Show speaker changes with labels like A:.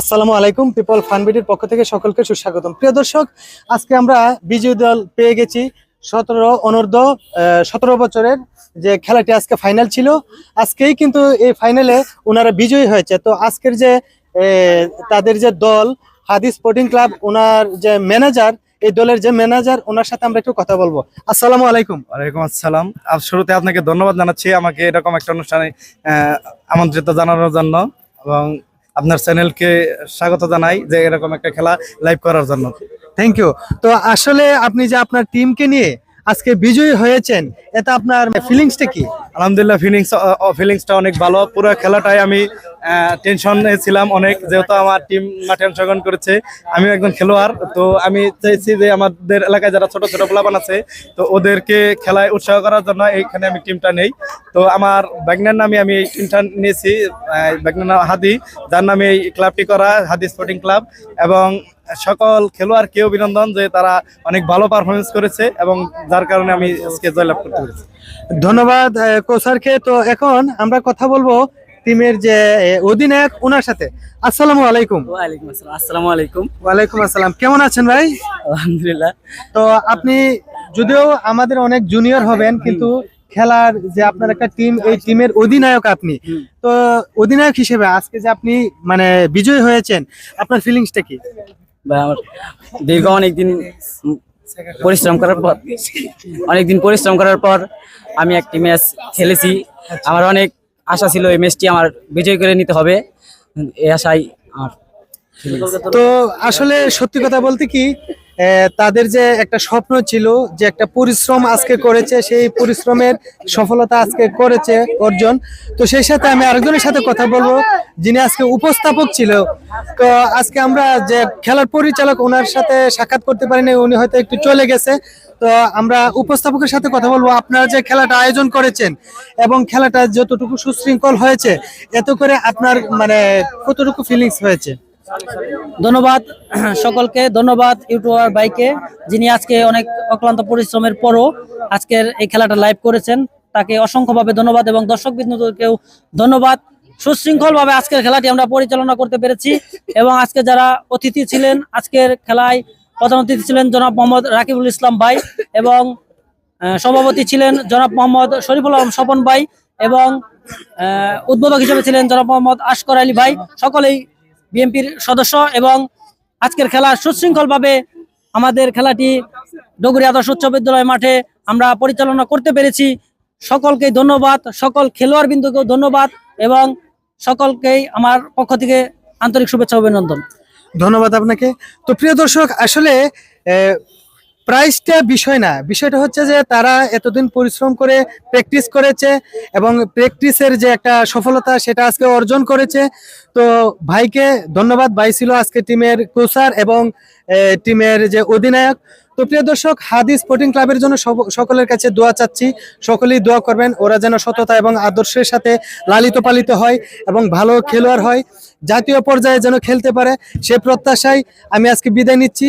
A: আসসালামু আলাইকুম পিপল ফানবিটির পক্ষ থেকে সকলকে সুস্বাগতম। প্রিয় দর্শক আজকে আমরা বিজয়ী দল পেয়ে গেছি সতেরো অনূর্ধ্ব সতেরো বছরের যে খেলাটি আজকে ফাইনাল ছিল। আজকেই কিন্তু এই ফাইনালে ওনারা বিজয়ী হয়েছে। তো আজকের যে তাদের যে দল হাদি স্পোর্টিং ক্লাব ওনার যে ম্যানেজার এই দলের যে ম্যানেজার ওনার সাথে আমরা একটু কথা বলব। আসসালামু আলাইকুম।
B: ওয়ালাইকুম আসসালাম। আর শুরুতে আপনাকে ধন্যবাদ জানাচ্ছি আমাকে এরকম একটা অনুষ্ঠানে আহ, আমন্ত্রিত জানানোর জন্য এবং আপনার চ্যানেলকে স্বাগত জানাই যে এরকম একটা খেলা লাইভ করার জন্য।
A: থ্যাংক ইউ তো আসলে আপনি যে আপনার টিমকে নিয়ে আজকে বিজয়ী হয়েছেন, এটা আপনার ফিলিংসটা কি?
B: আলহামদুলিল্লাহ ফিলিংস ফিলিংসটা অনেক ভালো। পুরো খেলাটাই আমি টেনশনে ছিলাম অনেক, যেহেতু আমার টিম মাঠে অংশগ্রহণ করেছে আমি একজন খেলোয়াড়, তো আমি চাইছি যে আমাদের এলাকায় যারা ছোট ছোট প্লাবান আছে, তো ওদেরকে খেলায় উৎসাহ করার জন্য এইখানে আমি টিমটা নেই। তো আমার ব্যাগনার নামে আমি এই টিমটা নিয়েছি ব্যাগনার নাম হাদি, যার নামে এই ক্লাবটি করা, হাদি স্পোর্টিং ক্লাব এবং সকল খেলোয়াড় খেলোয়াড়কে অভিনন্দন যে তারা অনেক ভালো পারফরমেন্স করেছে এবং যার কারণে আমি আজকে জয়লাভ করতে পেরেছি।
A: ধন্যবাদ কোসারকে তো এখন আমরা কথা বলব টিমের যে অধিনায়ক ওনার সাথে। আসসালামু আলাইকুম।
C: ওয়ালাইকুম আসসালাম। আসসালামু আলাইকুম।
A: ওয়ালাইকুম আসসালাম। কেমন আছেন ভাই?
C: আলহামদুলিল্লাহ।
A: তো আপনি যদিও আমাদের অনেক জুনিয়র হবেন কিন্তু খেলার যে আপনার একটা টিম এই টিমের অধিনায়ক আপনি। তো অধিনায়ক হিসেবে আজকে যে আপনি মানে বিজয়ী হয়েছেন আপনার ফিলিংসটা কি?
C: ভাই আমার দীর্ঘ অনেকদিন পরিশ্রম করার পর, অনেকদিন পরিশ্রম করার পর আমি একটি ম্যাচ খেলেছি। আমার অনেক আশা ছিল এই ম্যাচটি আমার বিজয় করে নিতে হবে। এই আশাই আমার।
A: তো আসলে সত্যি কথা বলতে কি তাদের যে একটা স্বপ্ন ছিল যে একটা পরিশ্রম আজকে করেছে, সেই পরিশ্রমের সফলতা আজকে করেছে অর্জন। তো সেই সাথে আমি আরেকজনের সাথে কথা বলব, যিনি আজকে উপস্থাপক ছিল। তো আজকে আমরা যে খেলার পরিচালক ওনার সাথে সাক্ষাৎ করতে পারিনি, উনি হয়তো একটু চলে গেছে। তো আমরা উপস্থাপকের সাথে কথা বলব, আপনারা যে খেলাটা আয়োজন করেছেন এবং খেলাটা যতটুকু সুশৃঙ্খল হয়েছে, এত করে আপনার মানে কতটুকু ফিলিংস হয়েছে?
D: ধন্যবাদ সকলকে, ধন্যবাদ ইউটিউবার বাইকে যিনি আজকে অনেক অক্লান্ত পরিশ্রমের পরও আজকের এই খেলাটা লাইভ করেছেন। তাকে অসংখ্যভাবে ধন্যবাদ এবং দর্শক বিন্দুদেরকেও ধন্যবাদ। সুশৃঙ্খলভাবে আজকের খেলাটি আমরা পরিচালনা করতে পেরেছি এবং আজকে যারা অতিথি ছিলেন, আজকের খেলায় প্রধান অতিথি ছিলেন জনাব মোহাম্মদ রাকিবুল ইসলাম ভাই এবং সভাপতি ছিলেন জনাব মোহাম্মদ শরীফুল আলম স্বপন ভাই এবং উদ্বোধক হিসেবে ছিলেন জনাব মোহাম্মদ আশকর আলী ভাই। সকলেই বিএনপির সদস্য এবং আজকের খেলা সুশৃঙ্খলভাবে আমাদের খেলাটি ডগুরি আদর্শ উচ্চ বিদ্যালয় মাঠে আমরা পরিচালনা করতে পেরেছি। সকলকে ধন্যবাদ, সকল খেলোয়াড় বিন্দুকেও ধন্যবাদ এবং সকলকেই আমার পক্ষ থেকে আন্তরিক শুভেচ্ছা অভিনন্দন।
A: ধন্যবাদ আপনাকে। তো প্রিয় দর্শক, আসলে প্রাইসটা বিষয় না। বিষয়টা হচ্ছে যে তারা এতদিন পরিশ্রম করে প্র্যাকটিস করেছে এবং প্র্যাকটিসের যে একটা সফলতা সেটা আজকে অর্জন করেছে। তো ভাইকে ধন্যবাদ। ভাই ছিল আজকে টিমের কোচার এবং টিমের যে অধিনায়ক। তো প্রিয় দর্শক, হাদি স্পোর্টিং ক্লাবের জন্য সকলের কাছে দোয়া চাচ্ছি। সকলেই দোয়া করবেন। ওরা যেন সততা এবং আদর্শের সাথে লালিত পালিত হয় এবং ভালো খেলোয়াড় হয়। জাতীয় পর্যায়ে যেন খেলতে পারে, সে প্রত্যাশায় আমি আজকে বিদায় নিচ্ছি।